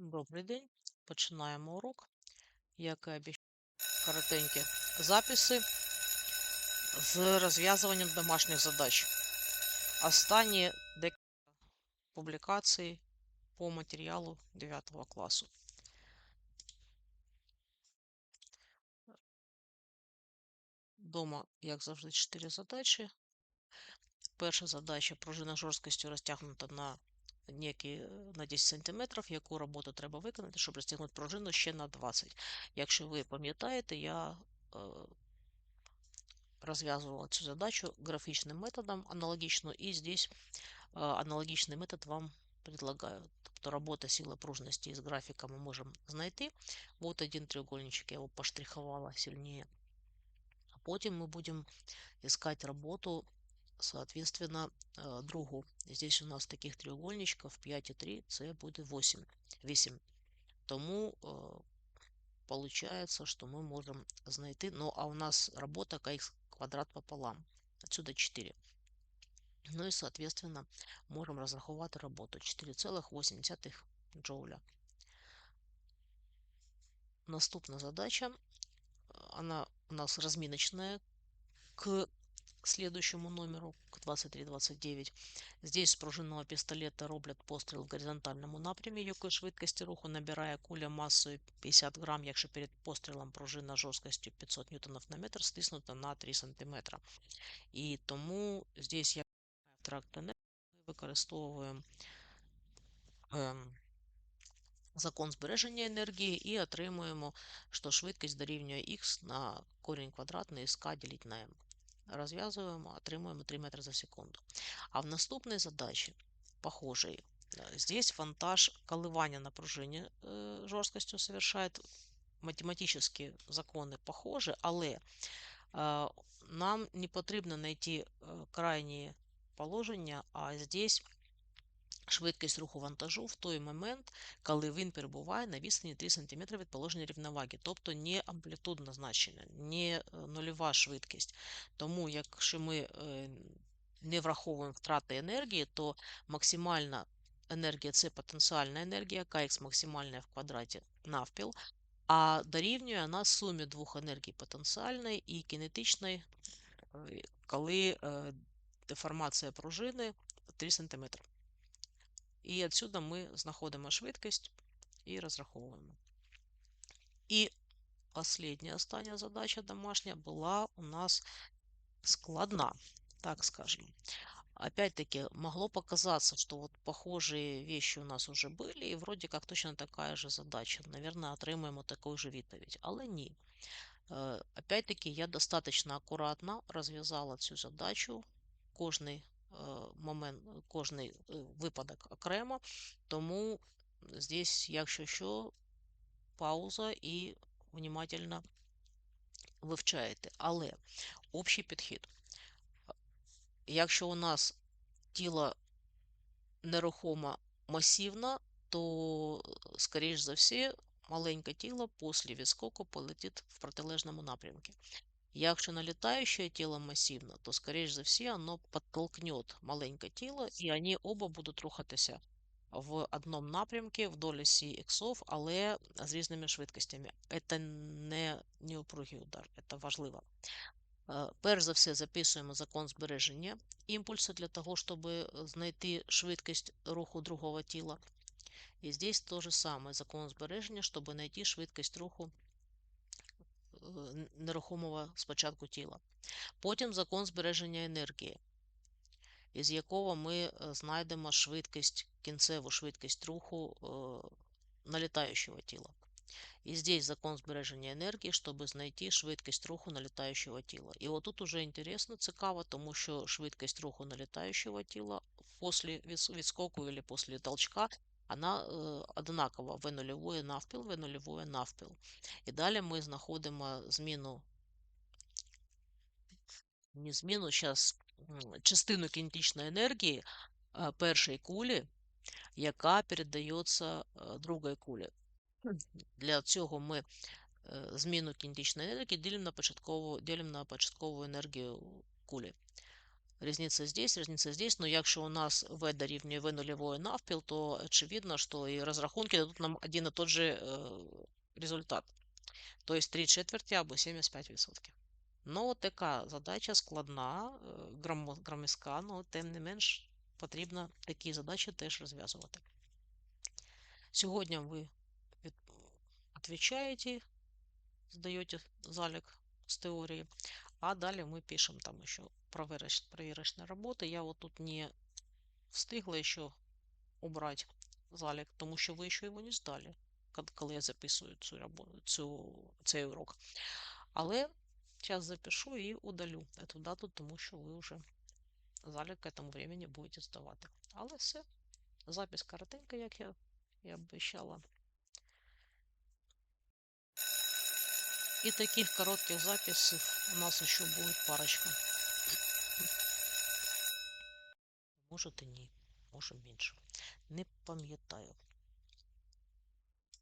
Добрий день. Починаємо урок. Як і обіцяв, коротенькі записи з розв'язуванням домашніх задач. Останні декілька публікацій по матеріалу 9 класу. Дома, як завжди, 4 задачі. Перша задача пружина жорсткістю розтягнута на некий, е, на 10 см, яку роботу треба виконати, щоб розтягнути пружину ще на 20 Якщо ви пам'ятаєте, я е, розв'язувала цю задачу графічним методом аналогічно, і здесь е, аналогічний метод вам предлагаю. Тобто робота сили пружності з графіка ми можемо знайти. Вот один треугольничек, я его поштриховала сильнее. А потім ми будемо искать работу соответственно, э, другу. Здесь у нас таких треугольничков 5 и 3, це буде 8. 8. Тому э, получается, что мы можем знайти, ну а у нас работа kx квадрат пополам, отсюда 4. Ну и, соответственно, можем розрахувати роботу 4,8 джоуля. Наступна задача, она у нас разминочная к следующему номеру, к 2329. Здесь з пружинного пістолета роблять постріл в горизонтальному напрямі, якої швидкості руху набирає куля масою 50 грам, якщо перед пострілом пружина жорсткістю 500 ньютонів на метр стиснута на 3 см. І тому здесь як тракт енергії ми використовуємо ем, закон збереження енергії і отримуємо, що швидкість дорівнює х на корінь квадратний з k ділить на m розв'язуємо, отримуємо 3 метри за секунду. А в наступній задачі, похожій, э, здесь вантаж коливання на пружині э, жорсткістю совершает. Математичні закони похожі, але э, нам не потрібно знайти крайні положення, а здесь швидкість руху вантажу в той момент, коли він перебуває на відстані 3 см від положення рівноваги, тобто не амплітудне значення, не нульова швидкість. Тому, якщо ми е, не враховуємо втрати енергії, то максимальна енергія це потенціальна енергія, КХ максимальна в квадраті навпіл, а дорівнює вона сумі двох енергій потенціальної і кінетичної, е, коли е, деформація пружини 3 см. І відсюди ми знаходимо швидкість і розраховуємо. І остання остання задача домашня була у нас складна, так скажем. Опять-таки, могло показаться, что вот похожие вещи у нас уже были, и вроде как точно такая же задача. Наверное, отримаємо таку же відповідь. Але ні. Э, опять-таки, я достаточно акуратно розв'язала цю задачу. Кожний Э, момент, кожний э, випадок окремо, тому здесь, якщо що, пауза і внимательно вивчаєте. Але общий підхід. Якщо у нас тіло нерухомо масивне, то, скоріш за все, маленьке тіло після відскоку полетить в протилежному напрямку. Якщо налетающее тело массивно, то, скорее за все, оно подтолкнет маленькое тело, і вони оба будуть рухатися в одному напрямку вдоль осі іксов, але з різними швидкостями. Це не неупругий удар, це важливо. Е, перш за все, записуємо закон збереження імпульсу для того, щоб знайти швидкість руху другого тіла. І здесь то же самое, закон збереження, щоб знайти швидкість руху нерухомого спочатку тіла. Потім закон збереження енергії, із якого ми е, знайдемо швидкість, кінцеву швидкість руху е, налітаючого тіла. І здесь закон збереження енергії, щоб знайти швидкість руху налітаючого тіла. І отут уже інтересно, цікаво, тому що швидкість руху налітаючого тіла після відскоку або після толчка вона е, однакова в нульової навпіл, в нульової навпіл. І далі ми знаходимо зміну, не зміну, зараз частину кінетичної енергії е, першої кулі, яка передається другій кулі. Для цього ми зміну кінетичної енергії ділимо на початкову, ділимо на початкову енергію кулі. Різниця здесь, різниця здесь. Ну, якщо у нас v дорівнює v нульової навпіл, то очевидно, що і розрахунки дадуть нам один і тот же е, результат. Тобто 3 четверті або 75%. Ну, от така задача складна, е, грамо- але тим не менш потрібно такі задачі теж розв'язувати. Сьогодні ви від- відповідаєте, здаєте залік з теорії, а далі ми пишемо там ще проверочні роботи. Я от тут не встигла ще убрати залік, тому що ви ще його не здали, коли я записую цю, робо- цю, цей урок. Але зараз запишу і удалю цю дату, тому що ви вже залік к этому времени будете здавати. Але все, запись коротенька, як я і обіцяла. І таких коротких записів у нас ще буде парочка. Може ти ні, може менше. Не пам'ятаю.